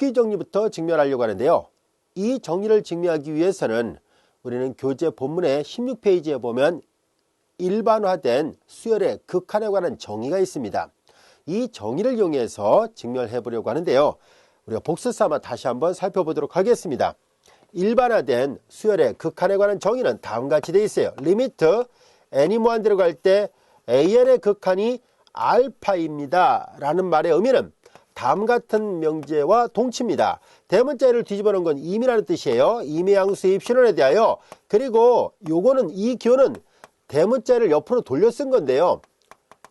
스키 정리부터 증명하려고 하는데요. 이 정리를 증명하기 위해서는 우리는 교재 본문의 16페이지에 보면 일반화된 수열의 극한에 관한 정의가 있습니다. 이 정의를 이용해서 증명해 보려고 하는데요. 우리가 복수 삼아 다시 한번 살펴보도록 하겠습니다. 일반화된 수열의 극한에 관한 정의는 다음과 같이 되어 있어요. 리미트 n이 무한 들어갈 때 an의 극한이 알파입니다. 라는 말의 의미는 다음 같은 명제와 동치입니다. 대문자를 뒤집어 놓은 건 임이라는 뜻이에요. 임의 양수의 입신원에 대하여 그리고 요거는 이 기호는 대문자를 옆으로 돌려 쓴 건데요.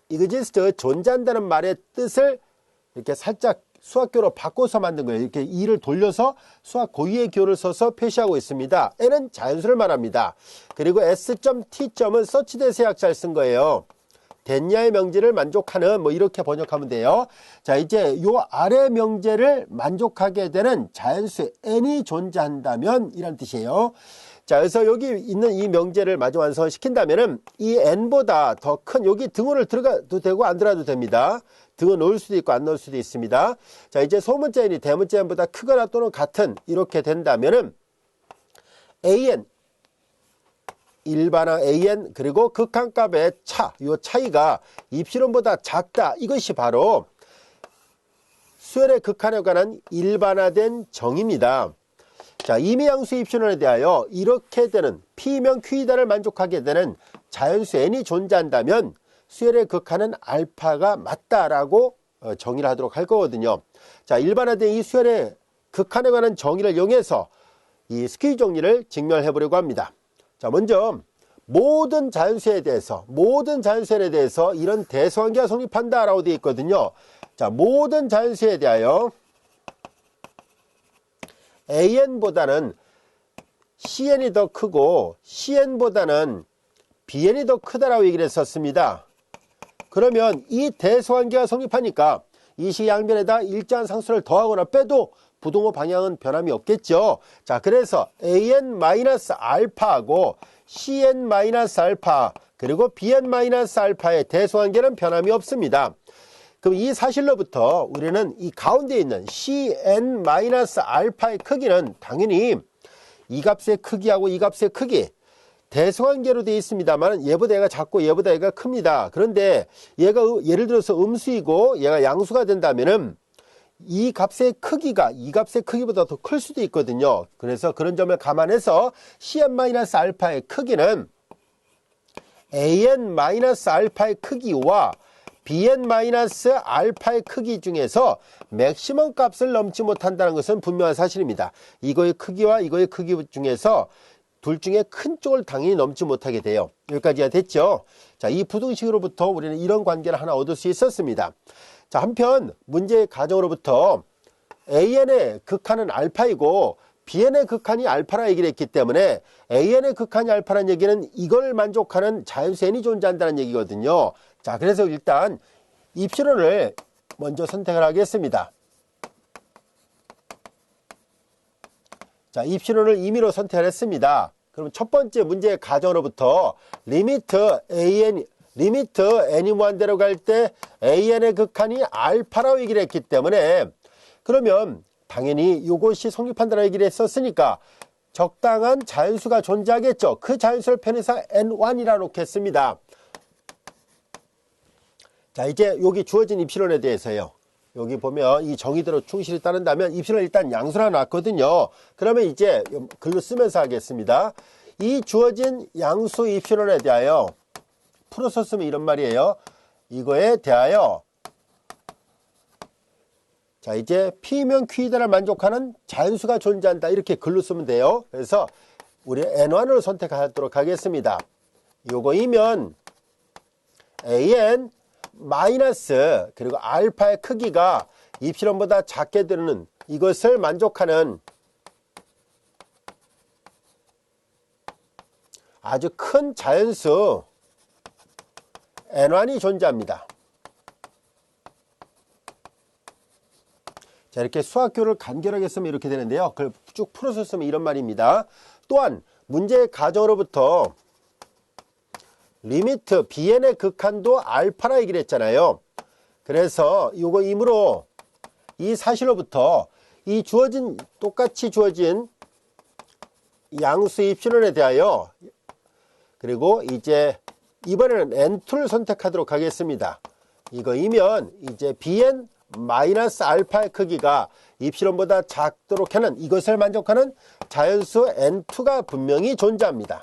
exist 존재한다는 말의 뜻을 이렇게 살짝 수학교로 바꿔서 만든 거예요. 이렇게 이를 돌려서 수학 고유의 기호를 써서 표시하고 있습니다. n은 자연수를 말합니다. 그리고 s.t점은 서치대세 약자를 쓴 거예요. 됐냐의 명제를 만족하는 뭐 이렇게 번역하면 돼요. 자 이제 요 아래 명제를 만족하게 되는 자연수 n이 존재한다면 이란 뜻이에요. 자 그래서 여기 있는 이 명제를 마저 완성시킨다면은 이 n보다 더 큰 여기 등호를 들어가도 되고 안 들어가도 됩니다. 등호 넣을 수도 있고 안 넣을 수도 있습니다. 자 이제 소문자 n이 대문자 n보다 크거나 또는 같은 이렇게 된다면은 an 일반항 AN 그리고 극한값의 차, 이 차이가 입실론보다 작다. 이것이 바로 수열의 극한에 관한 일반화된 정의입니다. 자, 임의양수 입신론에 대하여 이렇게 되는 P면 Q이다를 만족하게 되는 자연수 N이 존재한다면 수열의 극한은 알파가 맞다라고 어, 정의를 하도록 할 거거든요. 자, 일반화된 이 수열의 극한에 관한 정의를 이용해서 이 스키 정리를 증명해 보려고 합니다. 자, 먼저 모든 자연수에 대해서 모든 자연수에 대해서 이런 대소관계가 성립한다라고 되어 있거든요. 자, 모든 자연수에 대하여 AN보다는 CN이 더 크고 CN보다는 BN이 더 크다라고 얘기를 했었습니다. 그러면 이 대소관계가 성립하니까 이 시양변에다 일정한 상수를 더하거나 빼도 부동호 방향은 변함이 없겠죠. 자, 그래서 an-알파하고 cn-알파 그리고 bn-알파의 대소관계는 변함이 없습니다. 그럼 이 사실로부터 우리는 이 가운데 있는 cn-알파의 크기는 당연히 이 값의 크기하고 이 값의 크기 대소관계로 되어 있습니다만 얘보다 얘가 작고 얘보다 얘가 큽니다. 그런데 얘가 예를 들어서 음수이고 얘가 양수가 된다면은 이 값의 크기가 이 값의 크기보다 더 클 수도 있거든요. 그래서 그런 점을 감안해서 cn-알파의 크기는 an-알파의 크기와 bn-알파의 크기 중에서 맥시멈 값을 넘지 못한다는 것은 분명한 사실입니다. 이거의 크기와 이거의 크기 중에서 둘 중에 큰 쪽을 당연히 넘지 못하게 돼요. 여기까지가 됐죠. 자, 이 부등식으로부터 우리는 이런 관계를 하나 얻을 수 있었습니다. 자, 한편 문제의 가정으로부터 AN의 극한은 알파이고 BN의 극한이 알파라 얘기를 했기 때문에 AN의 극한이 알파라는 얘기는 이걸 만족하는 자연수 N이 존재한다는 얘기거든요. 자, 그래서 일단 입실론을 먼저 선택을 하겠습니다. 자, 입실론을 임의로 선택을 했습니다. 그럼 첫 번째 문제의 가정으로부터 리미트 AN 리미트 n이 무한대로 갈 때 an의 극한이 알파라고 얘기를 했기 때문에 그러면 당연히 이것이 성립한다고 얘기를 했었으니까 적당한 자연수가 존재하겠죠. 그 자연수를 편해서 n1이라 놓겠습니다. 자 이제 여기 주어진 입실론에 대해서요. 여기 보면 이 정의대로 충실히 따른다면 입실을 일단 양수라 놨거든요. 그러면 이제 글로 쓰면서 하겠습니다. 이 주어진 양수 입실론에 대하여 풀어서 쓰면 이런 말이에요. 이거에 대하여 자 이제 P면 Q이다를 만족하는 자연수가 존재한다 이렇게 글로 쓰면 돼요. 그래서 우리 N1을 선택하도록 하겠습니다. 요거이면 AN 마이너스 그리고 알파의 크기가 입실론보다 작게 되는 이것을 만족하는 아주 큰 자연수 N1이 존재합니다. 자 이렇게 수학교를 간결하게 쓰면 이렇게 되는데요. 그걸 쭉 풀어서 쓰면 이런 말입니다. 또한 문제의 가정으로부터 리미트 bn의 극한도 알파라 얘기를 했잖아요. 그래서 이거 이므로 이 사실로부터 이 주어진 똑같이 주어진 양수 입실론에 대하여 그리고 이제 이번에는 n2를 선택하도록 하겠습니다. 이거이면 이제 bn 마이너스 알파의 크기가 입실론보다 작도록 하는 이것을 만족하는 자연수 n2가 분명히 존재합니다.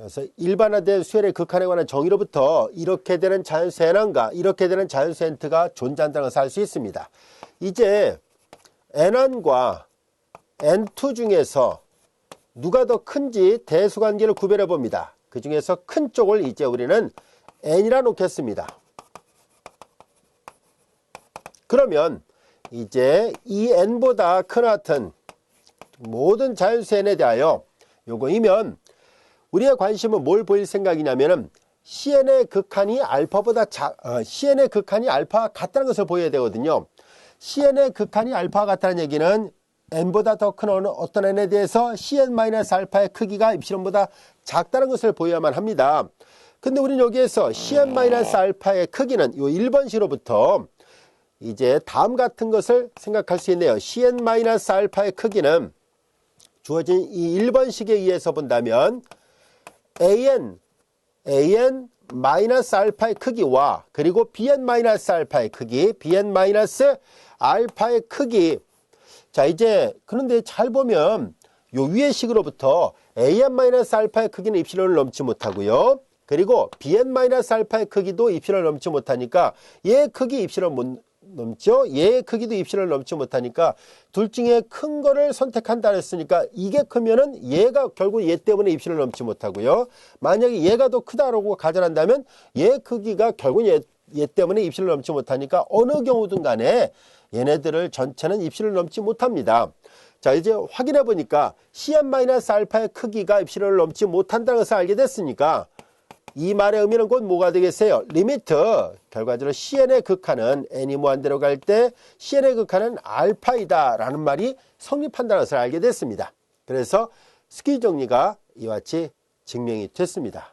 그래서 일반화된 수열의 극한에 관한 정의로부터 이렇게 되는 자연수 n원과 이렇게 되는 자연수 n가 존재한다는 것을 알 수 있습니다. 이제 n1과 n2 중에서 누가 더 큰지 대수관계를 구별해 봅니다. 그 중에서 큰 쪽을 이제 우리는 n이라 놓겠습니다. 그러면 이제 이 n보다 크나 같은 모든 자연수 n에 대하여 요거이면 우리의 관심은 뭘 보일 생각이냐면은 CN의 극한이 알파보다 작, 어, CN의 극한이 알파와 같다는 것을 보여야 되거든요. CN의 극한이 알파와 같다는 얘기는 n보다 더 큰 어떤 n에 대해서 cn-알파의 크기가 입실론보다 작다는 것을 보여야만 합니다. 근데 우리는 여기에서 cn-알파의 크기는 이 1번시로부터 이제 다음 같은 것을 생각할 수 있네요. cn-알파의 크기는 주어진 이 1번식에 의해서 본다면 an, an 마이너스 알파의 크기와 그리고 bn 마이너스 알파의 크기, bn 마이너스 알파의 크기 자 이제 그런데 잘 보면 요 위의 식으로부터 an-알파의 크기는 입실론을 넘지 못하고요. 그리고 bn-알파의 크기도 입실론을 넘지 못하니까 얘 크기 입실론 못 넘죠. 얘의 크기도 입실론을 넘지 못하니까 둘 중에 큰 거를 선택한다 했으니까 이게 크면은 얘가 결국 얘 때문에 입실론을 넘지 못하고요. 만약에 얘가 더 크다라고 가정한다면 얘 크기가 결국 얘, 얘 때문에 입실론을 넘지 못하니까 어느 경우든 간에 얘네들을 전체는 입실을 넘지 못합니다. 자 이제 확인해 보니까 CN-알파의 크기가 입실을 넘지 못한다는 것을 알게 됐으니까 이 말의 의미는 곧 뭐가 되겠어요? 리미트 결과적으로 CN의 극한은 n이 무한대로 갈 때 CN의 극한은 알파이다 라는 말이 성립한다는 것을 알게 됐습니다. 그래서 스키 정리가 이와 같이 증명이 됐습니다.